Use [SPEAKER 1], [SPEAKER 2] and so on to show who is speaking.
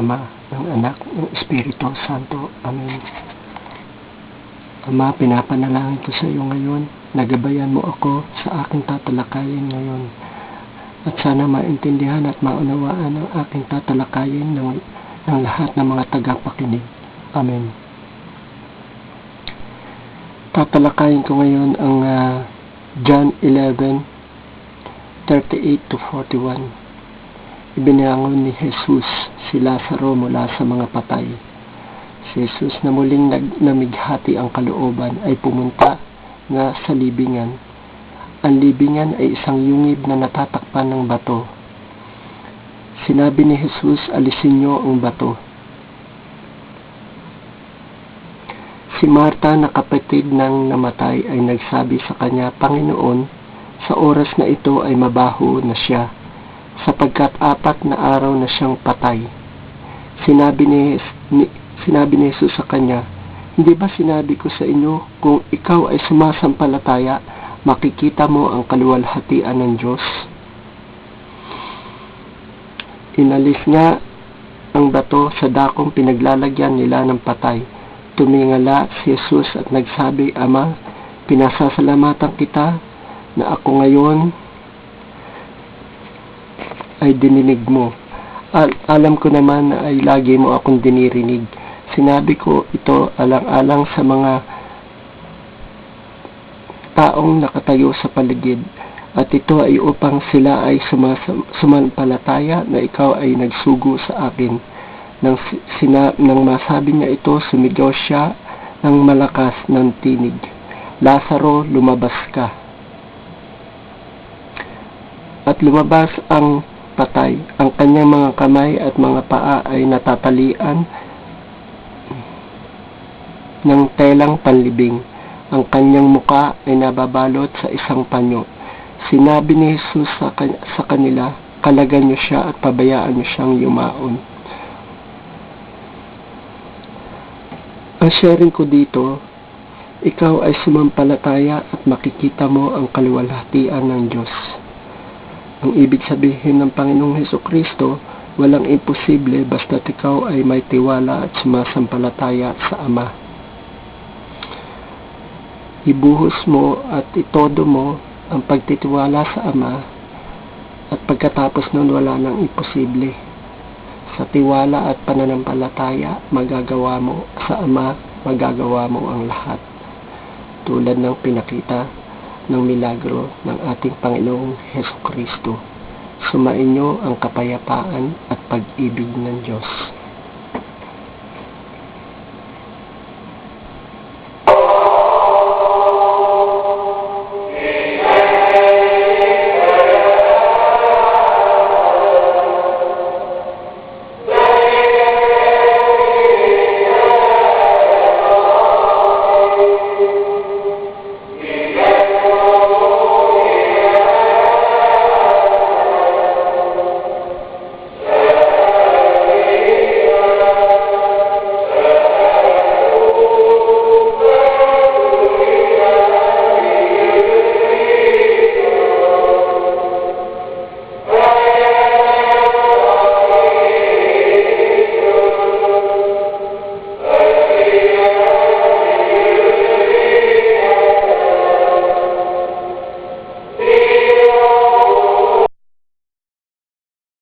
[SPEAKER 1] Ama, ng Anak, ng Espiritu Santo. Amen. Ama, pinapanalangin ko sa iyo ngayon. Nagabayan mo ako sa aking tatalakayin ngayon. At sana maintindihan at maunawaan ang aking tatalakayin ng, ng lahat ng mga tagapakinig. Amen. Tatalakayin ko ngayon ang uh, John 11, 38 to 41. Ibinangon ni Jesus si Lazaro mula sa mga patay. Si Jesus na muling nag namighati ang kalooban ay pumunta nga sa libingan. Ang libingan ay isang yungib na natatakpan ng bato. Sinabi ni Jesus, alisin niyo ang bato. Si Marta na kapatid ng namatay ay nagsabi sa kanya, Panginoon, sa oras na ito ay mabaho na siya, sapagkat apat na araw na siyang patay. Sinabi ni, ni, sinabi ni Jesus sa kanya, Hindi ba sinabi ko sa inyo, kung ikaw ay sumasampalataya, makikita mo ang kaluwalhatian ng Diyos? Inalis nga ang bato sa dakong pinaglalagyan nila ng patay tumingala si Jesus at nagsabi, Ama, pinasasalamatan kita na ako ngayon ay dininig mo. Al alam ko naman na ay lagi mo akong dinirinig. Sinabi ko ito alang-alang sa mga taong nakatayo sa paligid at ito ay upang sila ay sumampalataya na ikaw ay nagsugo sa akin nang, sina, nang masabi niya ito, sumigaw siya ng malakas ng tinig. Lazaro, lumabas ka. At lumabas ang patay. Ang kanyang mga kamay at mga paa ay natatalian ng telang panlibing. Ang kanyang muka ay nababalot sa isang panyo. Sinabi ni Jesus sa, sa kanila, kalagan niyo siya at pabayaan niyo siyang yumaon. Ang sharing ko dito, ikaw ay sumampalataya at makikita mo ang kaluwalhatian ng Diyos. Ang ibig sabihin ng Panginoong Heso Kristo, walang imposible basta ikaw ay may tiwala at sumasampalataya sa Ama. Ibuhos mo at itodo mo ang pagtitiwala sa Ama at pagkatapos nun wala nang imposible sa tiwala at pananampalataya, magagawa mo sa Ama, magagawa mo ang lahat. Tulad ng pinakita ng milagro ng ating Panginoong Heso Kristo. Sumainyo ang kapayapaan at pag-ibig ng Diyos.